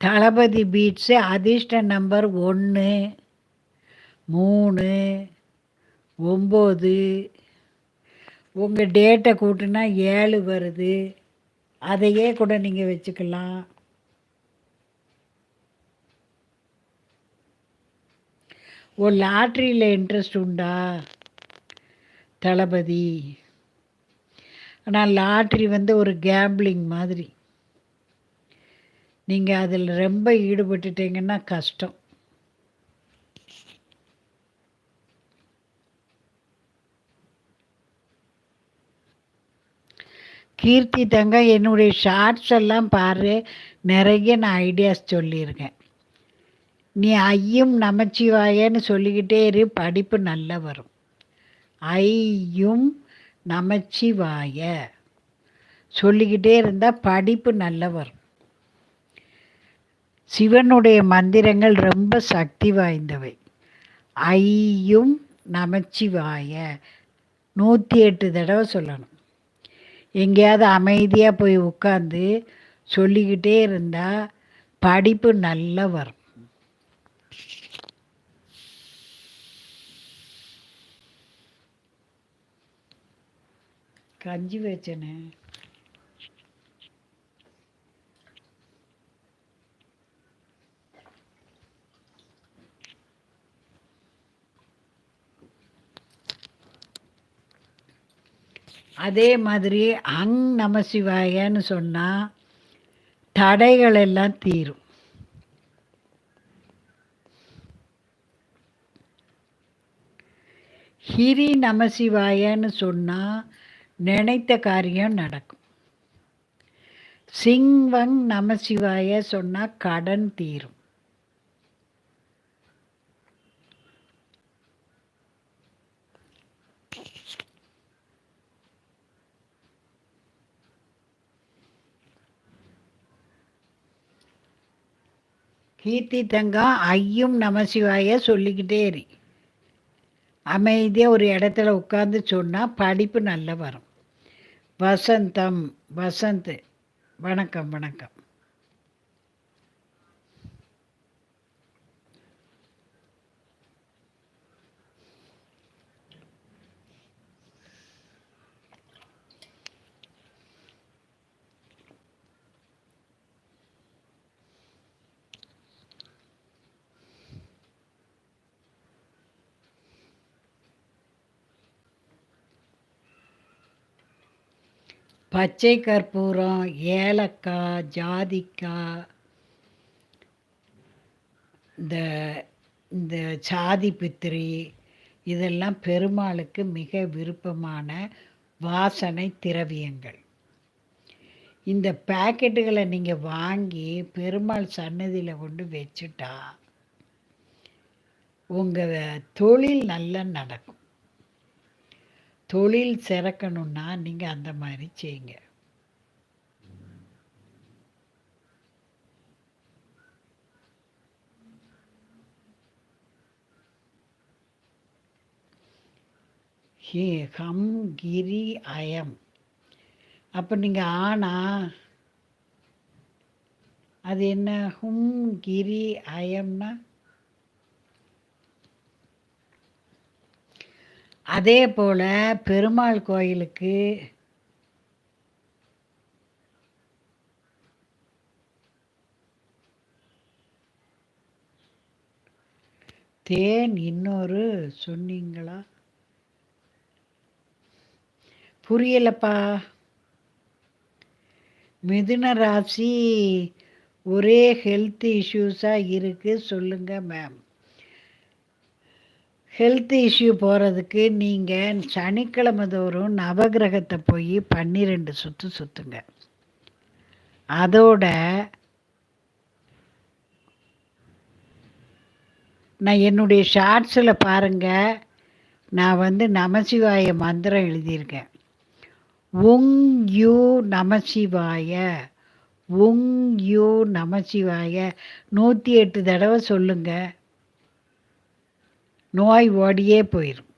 தளபதி பீட்ஸு அதிர்ஷ்ட நம்பர் ஒன்று மூணு ஒம்பது. உங்கள் டேட்டை கூட்டினா ஏழு வருது. அதையே கூட நீங்கள் வச்சுக்கலாம். ஓ லாட்ரியில் இன்ட்ரெஸ்ட் உண்டா? தளபதி. ஆனால் லாட்ரி வந்து ஒரு கேம்பிளிங் மாதிரி. நீங்கள் அதில் ரொம்ப ஈடுபட்டுட்டீங்கன்னா கஷ்டம். கீர்த்தி தங்க என்னுடைய ஷார்ட்ஸ் எல்லாம் பாரு நிறைய நான் ஐடியாஸ் சொல்லியிருக்கேன். நீ ஐயும் நமச்சிவாயன்னு சொல்லிக்கிட்டே இரு படிப்பு நல்லா வரும். ஐயும் நமச்சிவாய. சொல்லிக்கிட்டே இருந்தால் படிப்பு நல்லா வரும் சிவனுடைய மந்திரங்கள் ரொம்ப சக்தி வாய்ந்தவை. ஐயும் நமச்சிவாய. நூற்றி எட்டு தடவை சொல்லணும். எங்கேயாவது அமைதியாக போய் உட்காந்து சொல்லிக்கிட்டே இருந்தால் படிப்பு நல்லா வரும் கஞ்சி வச்சனே. அதே மாதிரி அங் நமசிவாயன்னு சொன்னால் தடைகள் எல்லாம் தீரும். ஹிரி நமசிவாயன்னு சொன்னால் நினைத்த காரியம் நடக்கும். சிங்வங் நமசிவாய சொன்னால் கடன் தீரும். கீர்த்தி தங்கம் ஐயும் நமசிவாய சொல்லிக்கிட்டே இரு. அமைதியாக ஒரு இடத்துல உட்காந்து சொன்னால் படிப்பு நல்லா வரும். வசந்தம் வசந்த். வணக்கம் வணக்கம். பச்சை கற்பூரம் ஏலக்காய் ஜாதிக்காய் இந்த இந்த சாதி பித்திரி இதெல்லாம் பெருமாளுக்கு மிக விருப்பமான வாசனை திரவியங்கள். இந்த பேக்கெட்டுகளை நீங்கள் வாங்கி பெருமாள் சன்னதியில் கொண்டு வச்சுட்டா உங்கள் தொழில் நல்லா நடக்கும். தொழில் சிறக்கணும்னா நீங்கள் அந்த மாதிரி செய்யுங்க. ஹம் கிரி அயம். அப்போ நீங்கள் ஆனா அது என்ன? ஹும் கிரி அயம்னா? அதே போல் பெருமாள் கோயிலுக்கு தேன் இன்னொரு சொன்னீங்களா? புரியலப்பா. மிதுன ராசி ஒரே ஹெல்த் இஷ்யூஸாக இருக்குது சொல்லுங்கள் மேம் ஹெல்த் இஷ்யூ போகிறதுக்கு நீங்கள் சனிக்கிழமை தோறும் நவகிரகத்தை போய் பன்னிரெண்டு சுற்று சுற்றுங்க அதோட நான் என்னுடைய ஷார்ட்ஸில் பாருங்கள் நான் வந்து நமசிவாய மந்திரம் எழுதியிருக்கேன். உங் யூ நமசிவாய உங் யூ நமசிவாய. நூற்றி எட்டு தடவை சொல்லுங்கள் நோய் ஓடியே போயிடும்